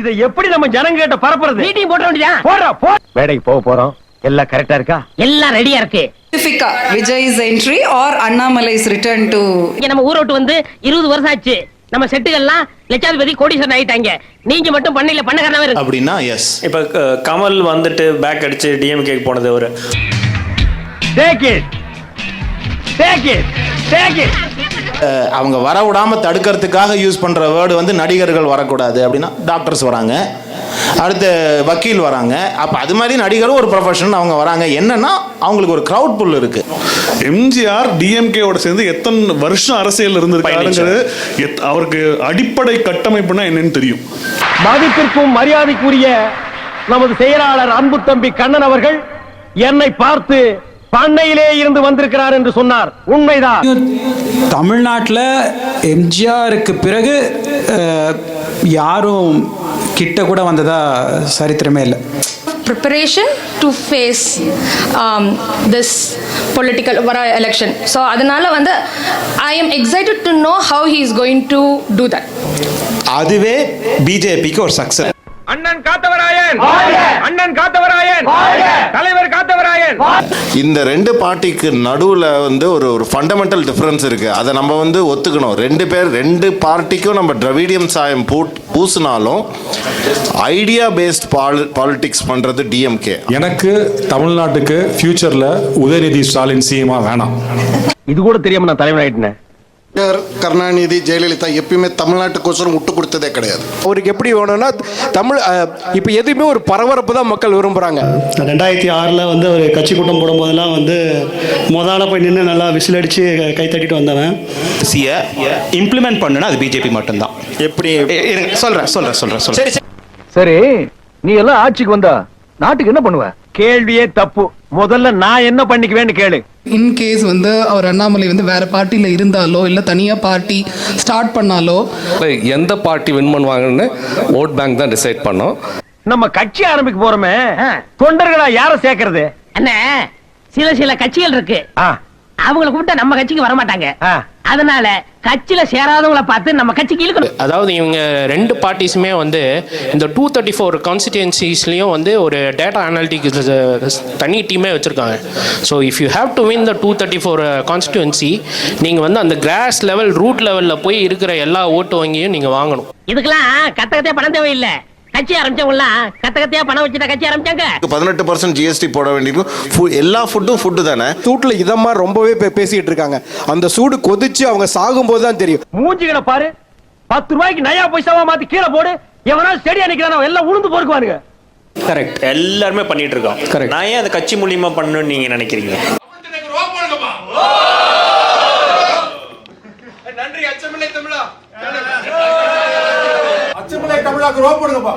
இதை எப்படி நம்ம ஜனங்கிட்ட பரப்புறது? மீட்டிங் போட்ட வேண்டியதான் போடுறா போ. மேடைக்கு போக போறோம். எல்லாம் கரெக்டா இருக்கா? எல்லாம் ரெடியா இருக்கு. Specifica, Vijay's entry or Annamalai's return to இங்க நம்ம ஊரை விட்டு வந்து இருபது வருஷம் ஆச்சு. நம்ம செட்டுகள்லாம் லட்சாதிபதி கோடீஸ்வரன் ஆயிட்டாங்க. நீங்க மட்டும் பண்ணையில பண்ணக்காரனவே இருக்கு அப்படின்னா எஸ் இப்போ கமல் வந்துட்டு பேக் அடிச்சு டிஎம்கேக்கு போனது ஒரு take it take it take it அவங்க வர விடாம தடுக்கிறதுக்காக யூஸ் பண்ற வேர்டு வந்து நடிகர்கள் வரக்கூடாது அப்படின்னா டாக்டர்ஸ் வராங்க. அடுத்து வக்கீல் வராங்க. அப்ப அது மாதிரி நடிகரும் ஒரு ப்ரொஃபஷன் அவங்க வராங்க. என்னன்னா அவங்களுக்கு ஒரு க்ரௌட் புல் இருக்கு. எம்ஜிஆர் டிஎம்கேவோட சேர்ந்து எத்தனை வருஷம் அரசியல் இருந்திருக்காருங்கிறது எத்- அவருக்கு அடிப்படை கட்டமைப்புனா என்னன்னு தெரியும். மதிப்பிற்கும் மரியாதைக்குரிய நமது செயலாளர் அன்பு தம்பி கண்ணன் அவர்கள் என்னை பார்த்து பண்ணையிலே இருந்து வந்திருக்கிறார் என்று சொன்னார். உண்மைதான். தமிழ்நாட்டில் எம்ஜிஆருக்கு பிறகு யாரும் கிட்ட கூட வந்ததா சரித்திரமே இல்லை. Preparation to face um, this political vara election. So அதனால வந்து i am excited to know how he is going to do that. அதுவே பிஜேபிக்கு ஒரு சக்சஸ் அண்ணன் காத்தவராயன்! அண்ணன் காத்தவராயன்! தலைவர் இந்த ரெண்டு பார்ட்டிக்கு நடுவில் வந்து ஒரு ஒரு ஃபண்டமெண்டல் டிஃப்ரென்ஸ் இருக்கு. அதை நம்ம வந்து ஒத்துக்கணும். ரெண்டு பேர் ரெண்டு பார்ட்டிக்கும் நம்ம திராவிடியம் சாயம் பூ பூசினாலும் ஐடியா பேஸ்ட் பால் பாலிடிக்ஸ் பண்ணுறது டிஎம்கே எனக்கு தமிழ்நாட்டுக்கு ஃபியூச்சர்ல உதயநிதி ஸ்டாலின் சிஎம்மா வேணாம். இது கூட தெரியாம நான் தலைவர் ஆயிட்டேன் கருணாநிதி ஜெயலலிதா எப்பயுமே தமிழ்நாட்டுக்கோசரம் விட்டு கொடுத்ததே கிடையாது. அவருக்கு எப்படி வேணும்னா தமிழ் இப்ப எதுவுமே ஒரு பரபரப்பு தான் மக்கள் விரும்புறாங்க. ரெண்டாயிரத்தி ஆறில் வந்து ஒரு கட்சி கூட்டம் போடும்போதெல்லாம் வந்து முதல்ல போய் நின்று நல்லா விசில் அடித்து கை தட்டிட்டு வந்தவன். சிய இம்ப்ளிமெண்ட் பண்ணுனா அது பிஜேபி மட்டும்தான். எப்படி? சொல்றேன் சொல்றேன் சொல்றேன் சொல்றேன். சரி நீ எல்லாம் ஆட்சிக்கு வந்தா நாட்டுக்கு என்ன பண்ணுவ? கேள்வியே தப்பு. முதல்ல நான் என்ன பண்ணிக்குவேன்னு கேளு. இன் கேஸ் வந்து அவர் அண்ணாமலை வந்து வேற பார்ட்டியில் இருந்தாலோ இல்லை தனியாக பார்ட்டி ஸ்டார்ட் பண்ணாலோ எந்த பார்ட்டி வின் பண்ணுவாங்கன்னு ஓட் பேங்க் தான் டிசைட் பண்ணோம். நம்ம கட்சி ஆரம்பிக்க போறோமே. தொண்டர்களா யார சேர்க்கறது? அண்ணே சில சில கட்சிகள் இருக்கு. ஆ, அவங்கள கூப்பிட்டா நம்ம கட்சிக்கு வர மாட்டாங்க. ஆ. அதனால கட்சியில சேராதவங்கள பார்த்து நம்ம கட்சிக்கு இழுக்கணும். அதாவது இவங்க ரெண்டு பார்ட்டிஸுமே வந்து இந்த டூ தேர்ட்டி ஃபோர் கான்ஸ்டிடியன்சிஸ்லேயும் வந்து ஒரு டேட்டா அனாலிட்டிக்ஸ் தனி டீமே வச்சுருக்காங்க. So if you have to win the two thirty four constituency நீங்கள் வந்து அந்த கிராஸ் லெவல் ரூட் லெவலில் போய் இருக்கிற எல்லா ஓட்டு வங்கியும் நீங்கள் வாங்கணும். இதுக்கெல்லாம் கத்த கத்தையா பணம் தேவையில்லை. கட்சி ஆரம்பிச்சவங்கலாம் கத்த கத்தையா பணம் வச்சுட்டா கட்சி ஆரம்பிச்சாங்க. பதினெட்டு பர்சன்ட் ஜிஎஸ்டி போட வேண்டியிருக்கும் Food- எல்லா ஃபுட்டும் ஃபுட்டு தானே? சூட்ல இதமா ரொம்பவே பே- பேசிட்டு இருக்காங்க. அந்த சூடு கொதிச்சு அவங்க சாகும்போது தான் தெரியும். மூஞ்சிகளை பாரு. பத்து ரூபாய்க்கு நயா பைசாவா மாத்தி கீழே போடு. எவனா ஸ்டெடியா நிக்கிறானோ எல்லாம் உளுந்து பொறுக்குவானுங்க கரெக்ட் எல்லாருமே பண்ணிட்டு இருக்கோம். Correct. நான் ஏன் அதை கட்சி மூலியமா பண்ணணும்னு நீங்கள் நினைக்கிறீங்க? தமிழாக்கு ரோப் போடுங்கப்பா